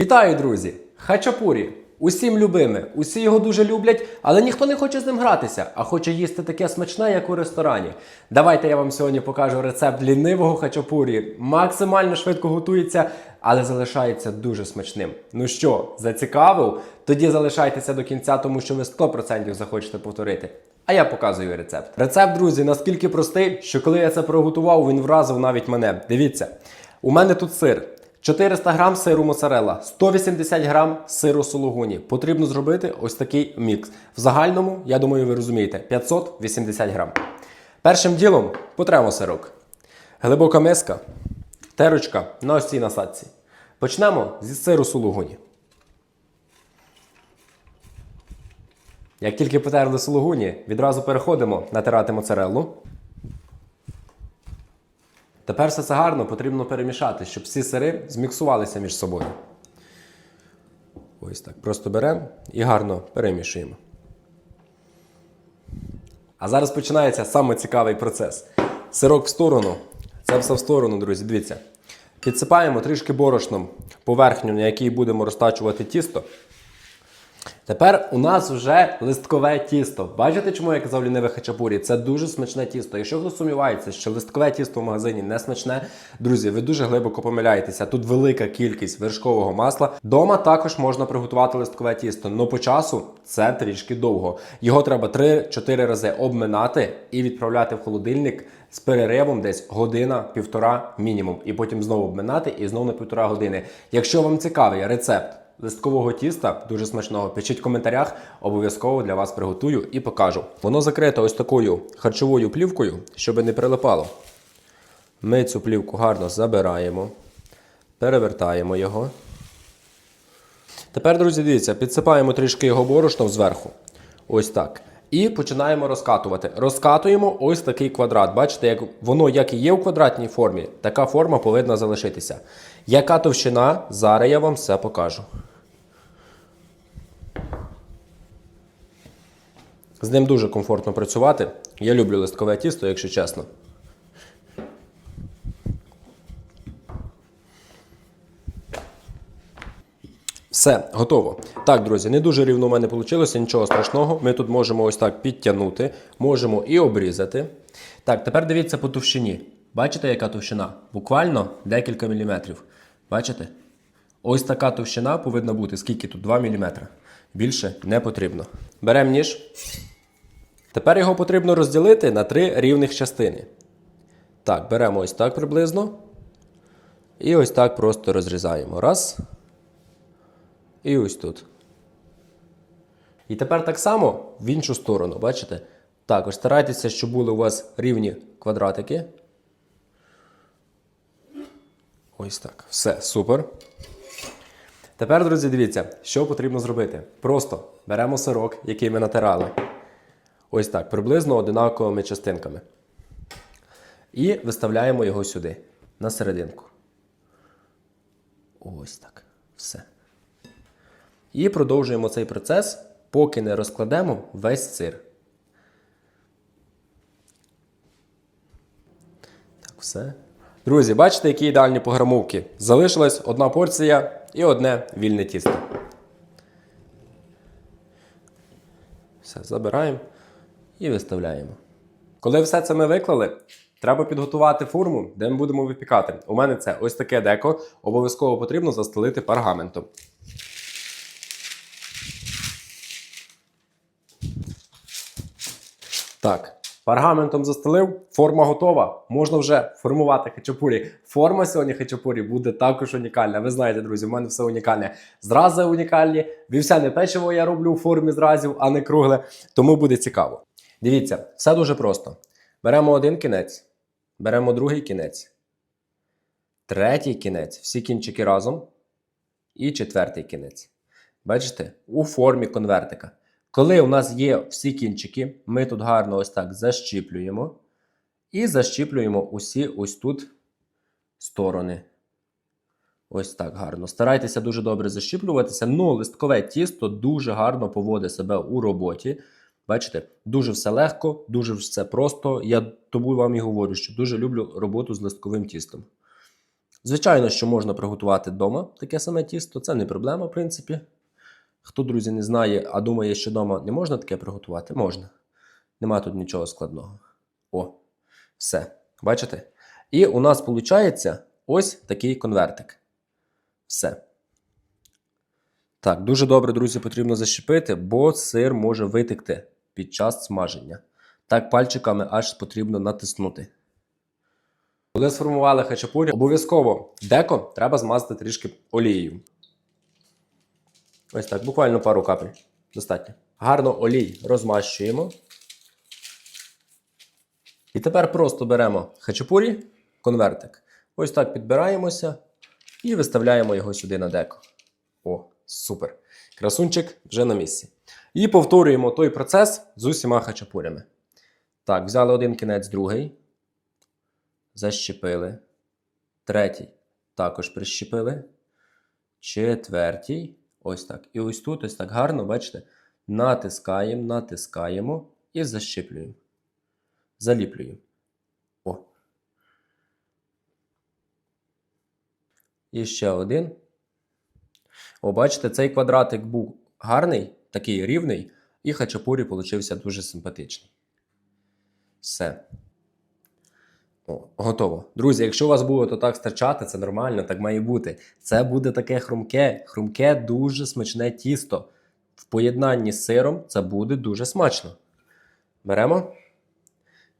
Вітаю, друзі! Хачапурі! Усім любиме, усі його дуже люблять, але ніхто не хоче з ним гратися, а хоче їсти таке смачне, як у ресторані. Давайте я вам сьогодні покажу рецепт лінивого хачапурі. Максимально швидко готується, але залишається дуже смачним. Ну що, зацікавив? Тоді залишайтеся до кінця, тому що ви 100% захочете повторити. А я показую рецепт. Рецепт, друзі, наскільки простий, що коли я це приготував, він вразив навіть мене. Дивіться, у мене тут сир. 400 грам сиру моцарелла, 180 грам сиру сулугуні. Потрібно зробити ось такий мікс. В загальному, я думаю, ви розумієте, 580 грам. Першим ділом потремо сирок. Глибока миска, терочка на ось цій насадці. Почнемо зі сиру сулугуні. Як тільки потерли сулугуні, відразу переходимо натирати моцареллу. Тепер все це гарно потрібно перемішати, щоб всі сири зміксувалися між собою. Ось так. Просто беремо і гарно перемішуємо. А зараз починається саме цікавий процес. Сирок в сторону. Це все в сторону, друзі. Дивіться. Підсипаємо трішки борошном поверхню, на якій будемо розтачувати тісто. Тепер у нас вже листкове тісто. Бачите, чому я казав ліниве хачапурі? Це дуже смачне тісто. Якщо хто сумнівається, що листкове тісто в магазині не смачне, друзі, ви дуже глибоко помиляєтеся. Тут велика кількість вершкового масла. Дома також можна приготувати листкове тісто, але по часу це трішки довго. Його треба 3-4 рази обминати і відправляти в холодильник з переривом десь година-півтора мінімум. І потім знову обминати і знову на півтора години. Якщо вам цікавий рецепт листкового тіста, дуже смачного. Пишіть в коментарях, обов'язково для вас приготую і покажу. Воно закрите ось такою харчовою плівкою, щоб не прилипало. Ми цю плівку гарно забираємо, перевертаємо його. Тепер, друзі, дивіться, підсипаємо трішки його борошном зверху. Ось так. І починаємо розкатувати. Розкатуємо ось такий квадрат. Бачите, як воно як і є в квадратній формі, така форма повинна залишитися. Яка товщина? Зараз я вам все покажу. З ним дуже комфортно працювати. Я люблю листкове тісто, якщо чесно. Все, готово. Так, друзі, не дуже рівно у мене вийшло, нічого страшного. Ми тут можемо ось так підтягнути, можемо і обрізати. Так, тепер дивіться по товщині. Бачите, яка товщина? Буквально декілька міліметрів. Бачите? Ось така товщина повинна бути. Скільки тут? 2 мм. Більше не потрібно. Беремо ніж. Тепер його потрібно розділити на три рівних частини. Так, беремо ось так приблизно. І ось так просто розрізаємо. Раз. І ось тут. І тепер так само в іншу сторону, бачите? Також старайтеся, щоб були у вас рівні квадратики. Ось так. Все, супер. Тепер, друзі, дивіться, що потрібно зробити. Просто беремо сирок, який ми натирали. Ось так, приблизно одинаковими частинками. І виставляємо його сюди, на серединку. Ось так. Все. І продовжуємо цей процес, поки не розкладемо весь сир. Так, все. Друзі, бачите, які ідеальні пограмовки? Залишилась одна порція і одне вільне тісто. Все, забираємо і виставляємо. Коли все це ми виклали, треба підготувати форму, де ми будемо випікати. У мене це ось таке деко. Обов'язково потрібно застелити пергаментом. Так, паргаментом застелив, форма готова. Можна вже формувати хачапурі. Форма сьогодні хачапурі буде також унікальна. Ви знаєте, друзі, у мене все унікальне. Зрази унікальні. Вівсяне печиво я роблю у формі зразів, а не кругле. Тому буде цікаво. Дивіться, все дуже просто. Беремо один кінець, беремо другий кінець, третій кінець, всі кінчики разом. І четвертий кінець. Бачите? У формі конвертика. Коли у нас є всі кінчики, ми тут гарно ось так защіплюємо. І защіплюємо усі ось тут сторони. Ось так гарно. Старайтеся дуже добре защіплюватися. Ну, листкове тісто дуже гарно поводить себе у роботі. Бачите, дуже все легко, дуже все просто. Я тому вам і говорю, що дуже люблю роботу з листковим тістом. Звичайно, що можна приготувати вдома таке саме тісто, це не проблема, в принципі. Хто, друзі, не знає, а думає, що вдома не можна таке приготувати, можна. Нема тут нічого складного. О, все. Бачите? І у нас виходить ось такий конвертик. Все. Так, дуже добре, друзі, потрібно защепити, бо сир може витекти під час смаження. Так, пальчиками аж потрібно натиснути. Коли сформували хачапурі, обов'язково деко треба змазати трішки олією. Ось так, буквально пару капель. Достатньо. Гарно олій розмащуємо. І тепер просто беремо хачапурі, конвертик. Ось так підбираємося і виставляємо його сюди на деко. О, супер. Красунчик вже на місці. І повторюємо той процес з усіма хачапурями. Так, взяли один кінець, другий. Защепили. Третій. Також прищепили. Четвертій. Ось так. І ось тут, ось так гарно, бачите, натискаємо, натискаємо і защіплюємо. Заліплюємо. О. І ще один. О, бачите, цей квадратик був гарний, такий рівний, і хачапурі получився дуже симпатичний. Все. Готово. Друзі, якщо у вас буде так стачати, це нормально, так має бути. Це буде таке хрумке, хрумке, дуже смачне тісто. В поєднанні з сиром це буде дуже смачно. Беремо.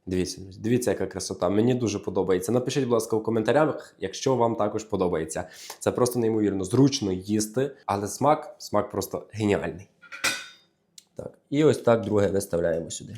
Дивіться, дивіться, яка красота. Мені дуже подобається. Напишіть, будь ласка, в коментарях, якщо вам також подобається. Це просто неймовірно зручно їсти, але смак, смак просто геніальний. Так, і ось так друге виставляємо сюди.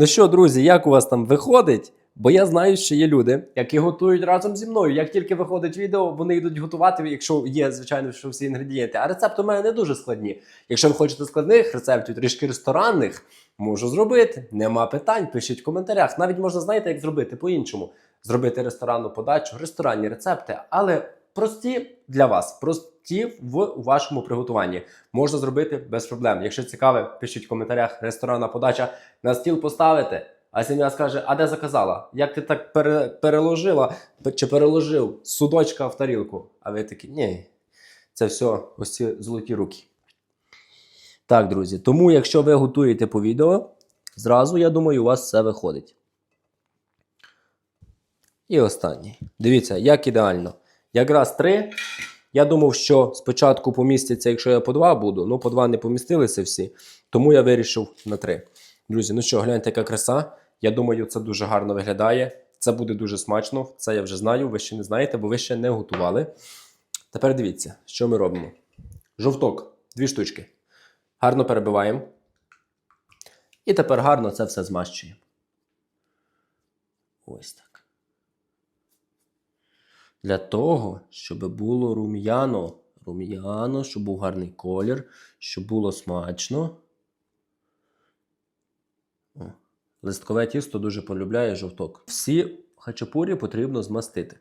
Ну що, друзі, як у вас там виходить? Бо я знаю, що є люди, які готують разом зі мною. Як тільки виходить відео, вони йдуть готувати, якщо є, звичайно, що всі інгредієнти. А рецепти у мене не дуже складні. Якщо ви хочете складних рецептів, трішки ресторанних, можу зробити. Нема питань. Пишіть в коментарях. Навіть можна знаєте, як зробити по-іншому. Зробити ресторанну подачу, ресторанні рецепти, але прості для вас, прості в вашому приготуванні. Можна зробити без проблем. Якщо цікаве, пишіть в коментарях ресторанна подача на стіл поставити. А сім'я скаже: а де заказала? Як ти так пере, переложила чи переложив судочка в тарілку? А ви такі, ні, це все ось ці золоті руки. Так, друзі. Тому, якщо ви готуєте по відео, зразу, я думаю, у вас все виходить. І останній. Дивіться, як ідеально. Якраз три. Я думав, що спочатку помістяться, якщо я по два буду, ну по два не помістилися всі. Тому я вирішив на три. Друзі, ну що, гляньте, яка краса. Я думаю, це дуже гарно виглядає. Це буде дуже смачно. Це я вже знаю. Ви ще не знаєте, бо ви ще не готували. Тепер дивіться, що ми робимо. Жовток, дві штучки. Гарно перебиваємо. І тепер гарно це все змащуємо. Ось так. Для того, щоб було рум'яно. Рум'яно, щоб був гарний колір, щоб було смачно. О. Листкове тісто дуже полюбляє жовток. Всі хачапурі потрібно змастити.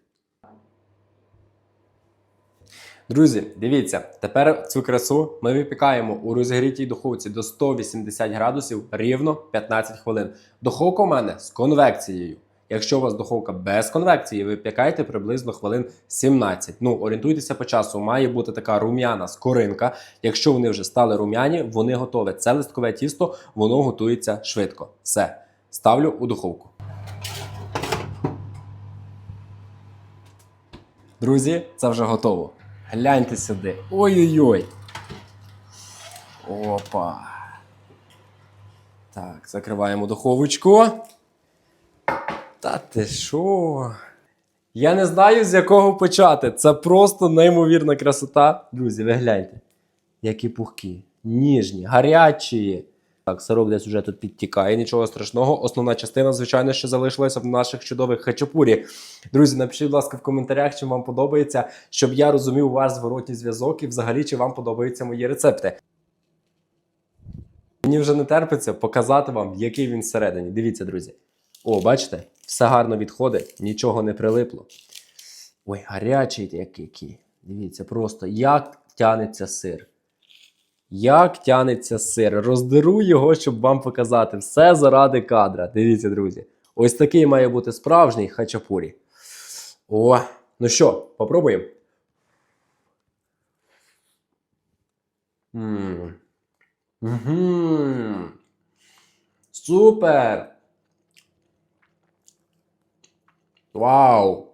Друзі, дивіться, тепер цю красу ми випікаємо у розігрітій духовці до 180 градусів рівно 15 хвилин. Духовка у мене з конвекцією. Якщо у вас духовка без конвекції, випікайте приблизно хвилин 17. Ну, орієнтуйтеся по часу, має бути така рум'яна скоринка. Якщо вони вже стали рум'яні, вони готові. Це листкове тісто, воно готується швидко. Все, ставлю у духовку. Друзі, це вже готово. Гляньте сюди. Ой-ой-ой. Опа. Так, закриваємо духовочку. Та ти що? Я не знаю, з якого почати. Це просто неймовірна красота. Друзі, ви гляньте. Які пухкі, ніжні, гарячі. Так, сирок десь вже тут підтікає, нічого страшного. Основна частина, звичайно, ще залишилася в наших чудових хачапурі. Друзі, напишіть, будь ласка, в коментарях, чи вам подобається, щоб я розумів ваш зворотній зв'язок і взагалі, чи вам подобаються мої рецепти. Мені вже не терпиться показати вам, який він всередині. Дивіться, друзі. О, бачите? Все гарно відходить, нічого не прилипло. Ой, гарячий який. Дивіться, просто як тянеться сир. Як тянеться сир. Роздеру його, щоб вам показати. Все заради кадра. Дивіться, друзі. Ось такий має бути справжній хачапурі. О, ну що, попробуємо? М. Мгм. Супер! Вау!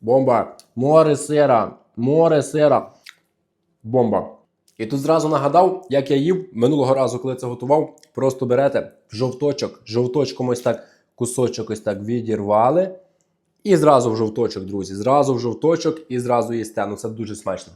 Бомба! Море сира! Море сира! Бомба! І тут зразу нагадав, як я їв минулого разу, коли це готував. Просто берете жовточок, жовточком ось так кусочок ось так відірвали. І зразу в жовточок, друзі. Зразу в жовточок і зразу їсте. Ну це дуже смачно.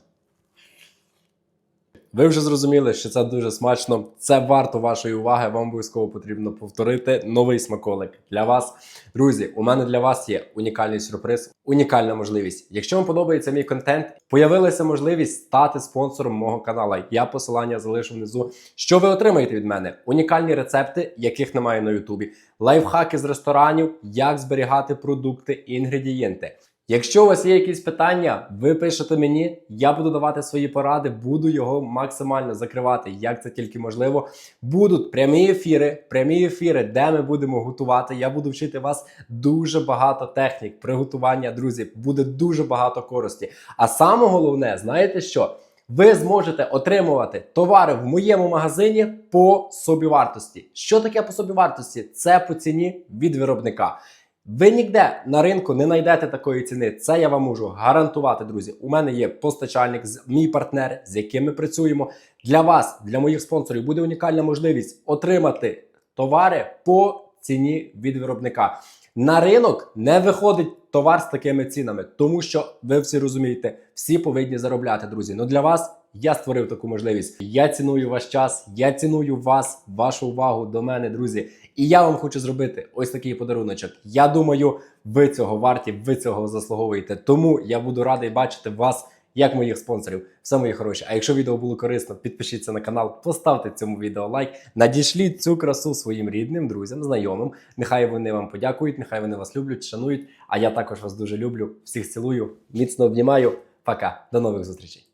Ви вже зрозуміли, що це дуже смачно. Це варто вашої уваги. Вам обов'язково потрібно повторити новий смаколик для вас. Друзі, у мене для вас є унікальний сюрприз, унікальна можливість. Якщо вам подобається мій контент, появилася можливість стати спонсором мого каналу. Я посилання залишу внизу. Що ви отримаєте від мене? Унікальні рецепти, яких немає на Ютубі, лайфхаки з ресторанів, як зберігати продукти інгредієнти. Якщо у вас є якісь питання, ви пишете мені, я буду давати свої поради, буду його максимально закривати, як це тільки можливо. Будуть прямі ефіри, прямі ефіри, де ми будемо готувати. Я буду вчити вас дуже багато технік приготування, друзі. Буде дуже багато користі. А саме головне, знаєте що? Ви зможете отримувати товари в моєму магазині по собівартості. Що таке по собівартості? Це по ціні від виробника. Ви ніде на ринку не знайдете такої ціни. Це я вам можу гарантувати, друзі. У мене є постачальник, мій партнер, з яким ми працюємо. Для вас, для моїх спонсорів, буде унікальна можливість отримати товари по ціні від виробника. На ринок не виходить товар з такими цінами, тому що ви всі розумієте, всі повинні заробляти, друзі. Ну для вас я створив таку можливість. Я ціную ваш час, я ціную вас, вашу увагу до мене, друзі. І я вам хочу зробити ось такий подаруночок. Я думаю, ви цього варті, ви цього заслуговуєте. Тому я буду радий бачити вас як моїх спонсорів. Все мої хороші. А якщо відео було корисно, підпишіться на канал, поставте цьому відео лайк, надішліть цю красу своїм рідним, друзям, знайомим. Нехай вони вам подякують, нехай вони вас люблять, шанують. А я також вас дуже люблю. Всіх цілую, міцно обнімаю. Пока, до нових зустрічей.